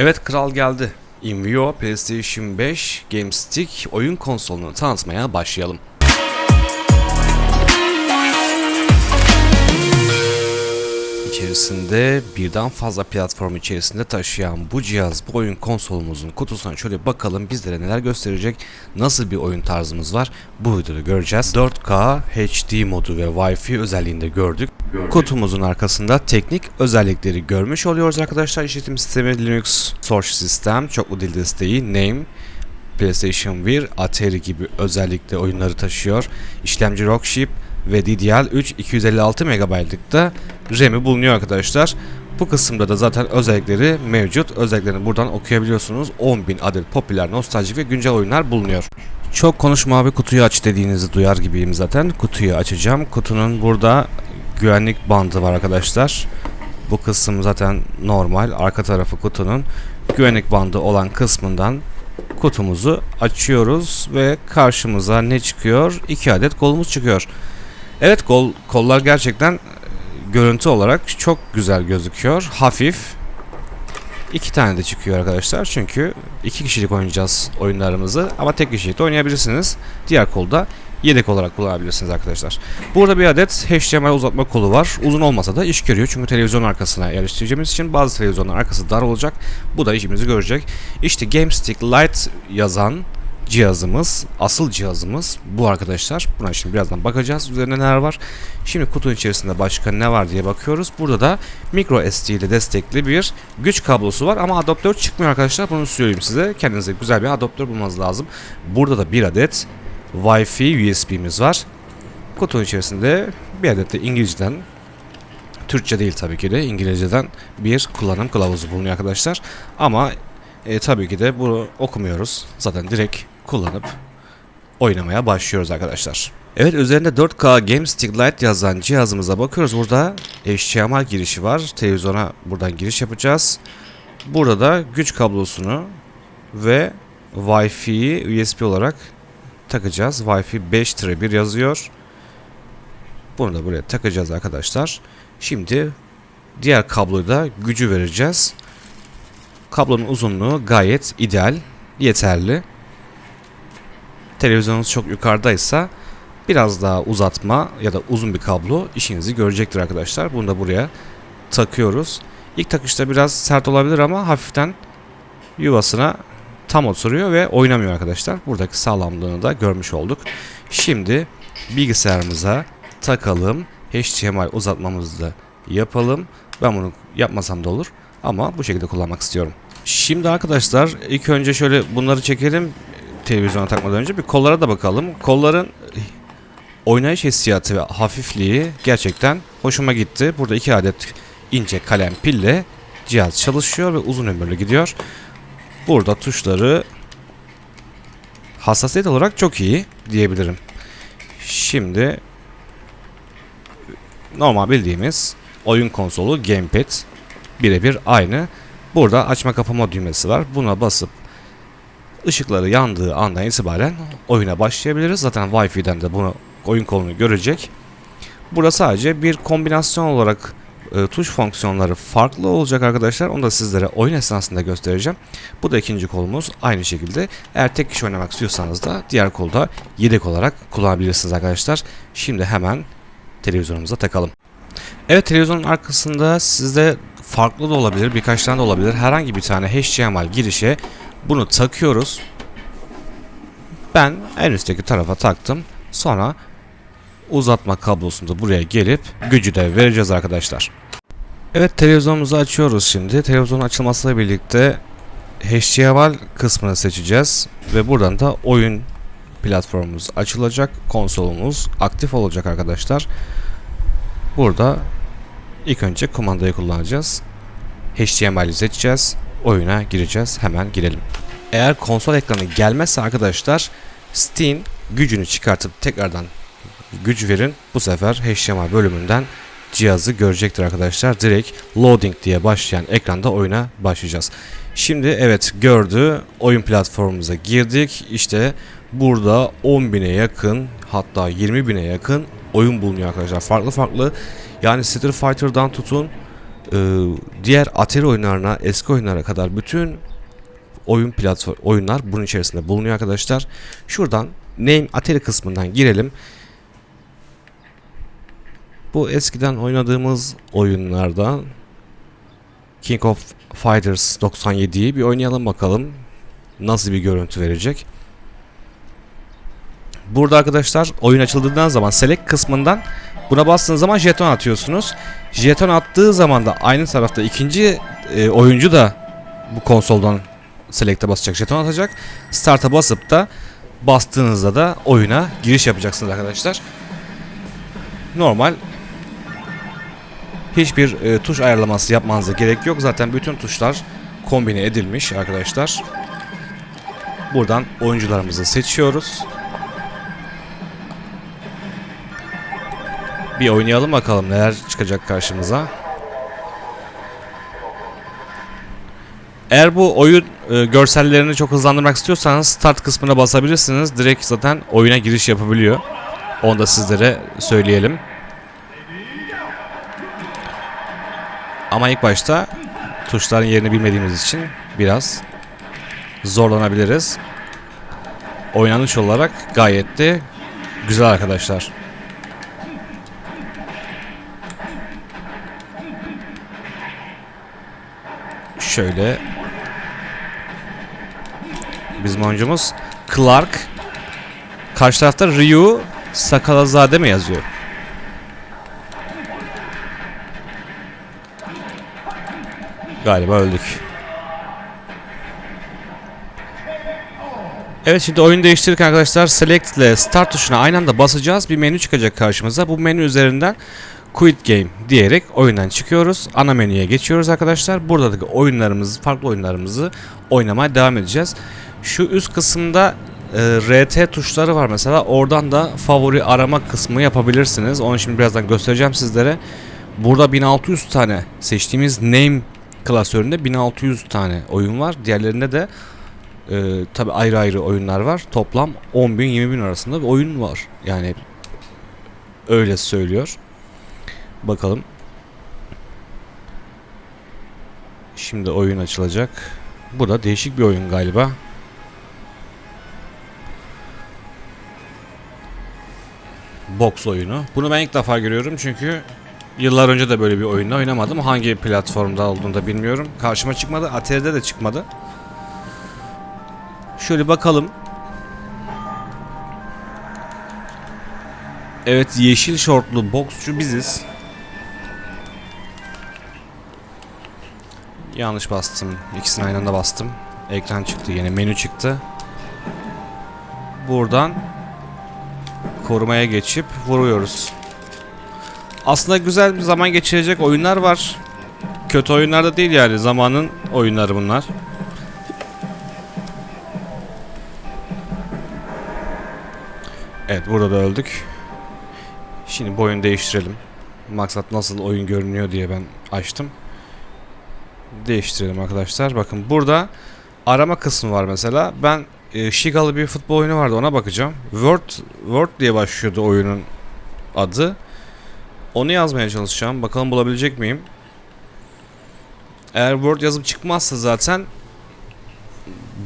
Evet kral geldi. InVio PlayStation 5 GameStick oyun konsolunu tanıtmaya başlayalım. İçerisinde birden fazla platform içerisinde taşıyan bu cihaz, bu oyun konsolumuzun kutusuna şöyle bakalım bizlere neler gösterecek, nasıl bir oyun tarzımız var bu videoda göreceğiz. 4K HD modu ve Wi-Fi özelliğinde gördük. Kutumuzun arkasında teknik özellikleri görmüş oluyoruz arkadaşlar. İşletim sistemi Linux Source System, çoklu dil desteği, Name, PlayStation 1, Atari gibi özellikle oyunları taşıyor. İşlemci Rockchip ve DDR3 256 MB'lık da RAM'i bulunuyor arkadaşlar. Bu kısımda da zaten özellikleri mevcut. Özelliklerini buradan okuyabiliyorsunuz. 10.000 adet popüler, nostaljik ve güncel oyunlar bulunuyor. Çok konuşma abi kutuyu aç dediğinizi duyar gibiyim zaten. Kutuyu açacağım. Kutunun burada güvenlik bandı var arkadaşlar. Bu kısım zaten normal. Arka tarafı kutunun güvenlik bandı olan kısmından kutumuzu açıyoruz ve karşımıza ne çıkıyor? 2 adet kolumuz çıkıyor. Evet kol, kollar gerçekten e, görüntü olarak çok güzel gözüküyor. Hafif. İki tane de çıkıyor arkadaşlar. Çünkü iki kişilik oynayacağız oyunlarımızı. Ama tek kişilik de oynayabilirsiniz. Diğer kolda yedek olarak kullanabilirsiniz arkadaşlar. Burada bir adet HDMI uzatma kolu var. Uzun olmasa da iş görüyor. Çünkü televizyon arkasına yerleştireceğimiz için bazı televizyonların arkası dar olacak. Bu da işimizi görecek. İşte GameStick Lite yazan cihazımız, asıl cihazımız bu arkadaşlar. Buna şimdi birazdan bakacağız. Üzerinde neler var. Şimdi kutunun içerisinde başka ne var diye bakıyoruz. Burada da micro SD ile destekli bir güç kablosu var ama adaptör çıkmıyor arkadaşlar. Bunu söyleyeyim size. Kendinize güzel bir adaptör bulmanız lazım. Burada da bir adet Wi-Fi USB'miz var. Kutunun içerisinde bir adet de İngilizceden Türkçe değil tabii ki de İngilizceden bir kullanım kılavuzu bulunuyor arkadaşlar. Ama e, tabii ki de bunu okumuyoruz. Zaten direkt kullanıp oynamaya başlıyoruz arkadaşlar. Evet üzerinde 4K GameStick Lite yazan cihazımıza bakıyoruz. Burada HDMI girişi var. Televizyona buradan giriş yapacağız. Burada da güç kablosunu ve Wi-Fi'yi USB olarak takacağız. Wi-Fi 5-1 yazıyor. Bunu da buraya takacağız arkadaşlar. Şimdi diğer kabloyu da gücü vereceğiz. Kablonun uzunluğu gayet ideal, yeterli. Televizyonunuz çok yukarıdaysa biraz daha uzatma ya da uzun bir kablo işinizi görecektir arkadaşlar. Bunu da buraya takıyoruz. İlk takışta biraz sert olabilir ama hafiften yuvasına tam oturuyor ve oynamıyor arkadaşlar. Buradaki sağlamlığını da görmüş olduk. Şimdi bilgisayarımıza takalım. HDMI uzatmamızı da yapalım. Ben bunu yapmasam da olur. Ama bu şekilde kullanmak istiyorum. Şimdi arkadaşlar ilk önce şöyle bunları çekelim televizyona takmadan önce bir kollara da bakalım. Kolların oynayış hissiyatı ve hafifliği gerçekten hoşuma gitti. Burada iki adet ince kalem pille cihaz çalışıyor ve uzun ömürlü gidiyor. Burada tuşları hassasiyet olarak çok iyi diyebilirim. Şimdi normal bildiğimiz oyun konsolu gamepad birebir aynı. Burada açma kapama düğmesi var. Buna basıp ışıkları yandığı andan itibaren oyuna başlayabiliriz. Zaten Wi-Fi'den de bunu oyun kolunu görecek. Burada sadece bir kombinasyon olarak e, tuş fonksiyonları farklı olacak arkadaşlar. Onu da sizlere oyun esnasında göstereceğim. Bu da ikinci kolumuz. Aynı şekilde eğer tek kişi oynamak istiyorsanız da diğer kolda yedek olarak kullanabilirsiniz arkadaşlar. Şimdi hemen televizyonumuza takalım. Evet televizyonun arkasında sizde farklı da olabilir, birkaç tane de olabilir. Herhangi bir tane HDMI girişe bunu takıyoruz. Ben en üstteki tarafa taktım. Sonra uzatma kablosunu da buraya gelip gücü de vereceğiz arkadaşlar. Evet televizyonumuzu açıyoruz şimdi. Televizyonun açılmasıyla birlikte HDMI kısmını seçeceğiz ve buradan da oyun platformumuz açılacak. Konsolumuz aktif olacak arkadaşlar. Burada ilk önce kumandayı kullanacağız. HDMI'yi seçeceğiz. Oyuna gireceğiz. Hemen girelim. Eğer konsol ekranı gelmezse arkadaşlar Steam gücünü çıkartıp tekrardan güç verin. Bu sefer HDMI bölümünden cihazı görecektir arkadaşlar. Direkt loading diye başlayan ekranda oyuna başlayacağız. Şimdi evet gördü. Oyun platformumuza girdik. İşte burada 10.000'e yakın hatta 20.000'e yakın oyun bulunuyor arkadaşlar. Farklı farklı yani Street Fighter'dan tutun e, diğer Atari oyunlarına, eski oyunlara kadar bütün oyun platform oyunlar bunun içerisinde bulunuyor arkadaşlar. Şuradan Name Atari kısmından girelim. Bu eskiden oynadığımız oyunlardan King of Fighters 97'yi bir oynayalım bakalım. Nasıl bir görüntü verecek. Burada arkadaşlar oyun açıldığından zaman select kısmından buna bastığınız zaman jeton atıyorsunuz. Jeton attığı zaman da aynı tarafta ikinci e, oyuncu da bu konsoldan select'e basacak, jeton atacak. Start'a basıp da bastığınızda da oyuna giriş yapacaksınız arkadaşlar. Normal hiçbir e, tuş ayarlaması yapmanıza gerek yok. Zaten bütün tuşlar kombine edilmiş arkadaşlar. Buradan oyuncularımızı seçiyoruz. Bir oynayalım bakalım neler çıkacak karşımıza. Eğer bu oyun e, görsellerini çok hızlandırmak istiyorsanız start kısmına basabilirsiniz. Direkt zaten oyuna giriş yapabiliyor. Onu da sizlere söyleyelim. Ama ilk başta tuşların yerini bilmediğimiz için biraz zorlanabiliriz. Oynanış olarak gayet de güzel arkadaşlar. Şöyle bizim oyuncumuz Clark karşı tarafta Ryu Sakalazade mi yazıyor? Galiba öldük. Evet şimdi oyun değiştirirken arkadaşlar select ile start tuşuna aynı anda basacağız. Bir menü çıkacak karşımıza. Bu menü üzerinden quit game diyerek oyundan çıkıyoruz. Ana menüye geçiyoruz arkadaşlar. Buradaki oyunlarımızı, farklı oyunlarımızı oynamaya devam edeceğiz. Şu üst kısımda e, RT tuşları var mesela. Oradan da favori arama kısmı yapabilirsiniz. Onu şimdi birazdan göstereceğim sizlere. Burada 1600 tane seçtiğimiz name klasöründe 1600 tane oyun var. Diğerlerinde de e, tabi ayrı ayrı oyunlar var. Toplam 10 bin 20 bin arasında bir oyun var. Yani öyle söylüyor. Bakalım. Şimdi oyun açılacak. Bu da değişik bir oyun galiba. Box oyunu. Bunu ben ilk defa görüyorum çünkü yıllar önce de böyle bir oyunda oynamadım. Hangi platformda olduğunu da bilmiyorum. Karşıma çıkmadı. Atari'de de çıkmadı. Şöyle bakalım. Evet yeşil şortlu boksçu biziz. Yanlış bastım. İkisini aynı anda bastım. Ekran çıktı yine menü çıktı. Buradan korumaya geçip vuruyoruz. Aslında güzel bir zaman geçirecek oyunlar var. Kötü oyunlar da değil yani zamanın oyunları bunlar. Evet burada da öldük. Şimdi bu oyunu değiştirelim. Maksat nasıl oyun görünüyor diye ben açtım. Değiştirelim arkadaşlar. Bakın burada arama kısmı var mesela. Ben e, Şigalı bir futbol oyunu vardı ona bakacağım. Word, Word diye başlıyordu oyunun adı. Onu yazmaya çalışacağım. Bakalım bulabilecek miyim? Eğer Word yazıp çıkmazsa zaten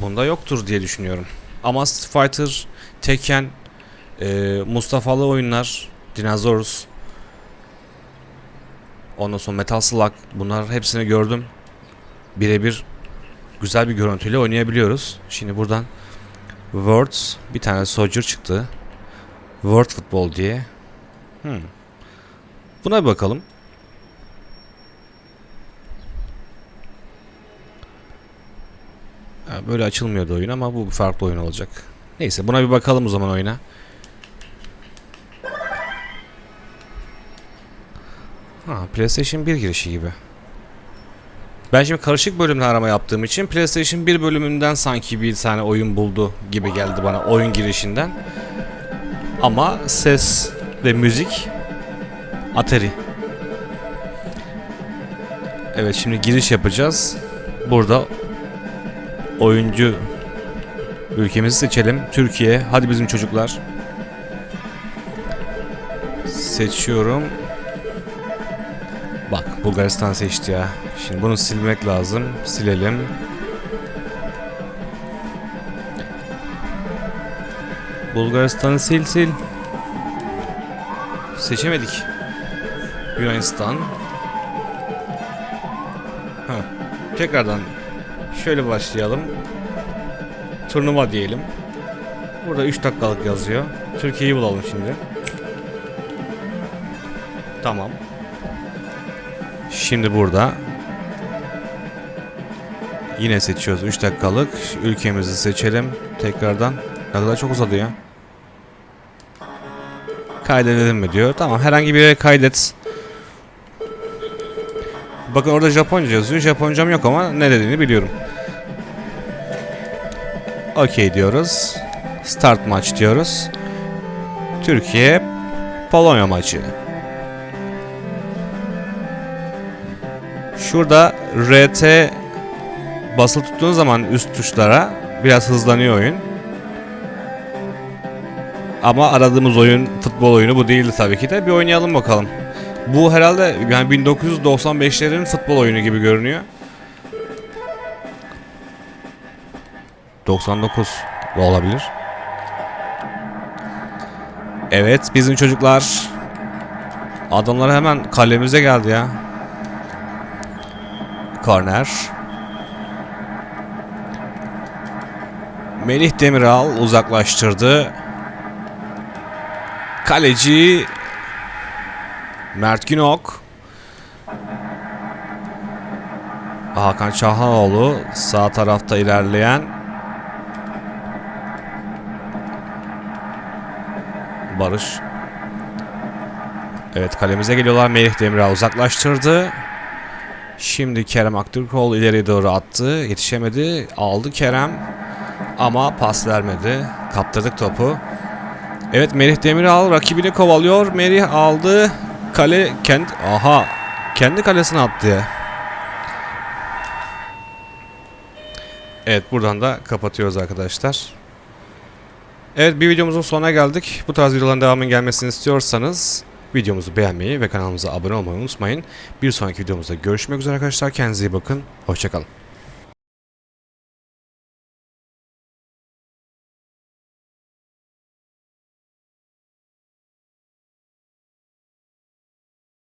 bunda yoktur diye düşünüyorum. Ama Street Fighter, Tekken, e, Mustafa'lı oyunlar, Dinosaurs, ondan sonra Metal Slug bunlar hepsini gördüm. Birebir güzel bir görüntüyle oynayabiliyoruz. Şimdi buradan Words bir tane Soldier çıktı. World Football diye. Hmm. Buna bir bakalım. Böyle açılmıyordu oyun ama bu farklı oyun olacak. Neyse buna bir bakalım o zaman oyuna. Ha, PlayStation 1 girişi gibi. Ben şimdi karışık bölümle arama yaptığım için PlayStation 1 bölümünden sanki bir tane oyun buldu gibi geldi bana oyun girişinden. Ama ses ve müzik Atari. Evet şimdi giriş yapacağız. Burada oyuncu ülkemizi seçelim. Türkiye. Hadi bizim çocuklar. Seçiyorum. Bak Bulgaristan seçti ya. Şimdi bunu silmek lazım. Silelim. Bulgaristan'ı sil sil. Seçemedik. Yunanistan. Ha. Tekrardan şöyle başlayalım. Turnuva diyelim. Burada 3 dakikalık yazıyor. Türkiye'yi bulalım şimdi. Tamam. Şimdi burada yine seçiyoruz 3 dakikalık. Ülkemizi seçelim tekrardan. Ne kadar çok uzadı ya. Kaydedelim mi diyor. Tamam herhangi bir yere kaydet. Bakın orada Japonca yazıyor. Japoncam yok ama ne dediğini biliyorum. Okey diyoruz. Start maç diyoruz. Türkiye Polonya maçı. Şurada RT basılı tuttuğunuz zaman üst tuşlara biraz hızlanıyor oyun. Ama aradığımız oyun futbol oyunu bu değildi tabii ki de. Bir oynayalım bakalım. Bu herhalde yani 1995'lerin futbol oyunu gibi görünüyor. 99 da olabilir. Evet bizim çocuklar adamlar hemen kalemize geldi ya. Korner. Melih Demiral uzaklaştırdı. Kaleci Mert Günok. Hakan Çahanoğlu sağ tarafta ilerleyen Barış. Evet kalemize geliyorlar. Melih Demiral uzaklaştırdı. Şimdi Kerem Aktürkoğlu ileri doğru attı. Yetişemedi. Aldı Kerem. Ama pas vermedi. Kaptırdık topu. Evet Merih Demiral rakibini kovalıyor. Merih aldı. Kale kendi aha kendi kalesine attı. Evet buradan da kapatıyoruz arkadaşlar. Evet bir videomuzun sonuna geldik. Bu tarz videoların devamının gelmesini istiyorsanız videomuzu beğenmeyi ve kanalımıza abone olmayı unutmayın. Bir sonraki videomuzda görüşmek üzere arkadaşlar. Kendinize iyi bakın. Hoşçakalın.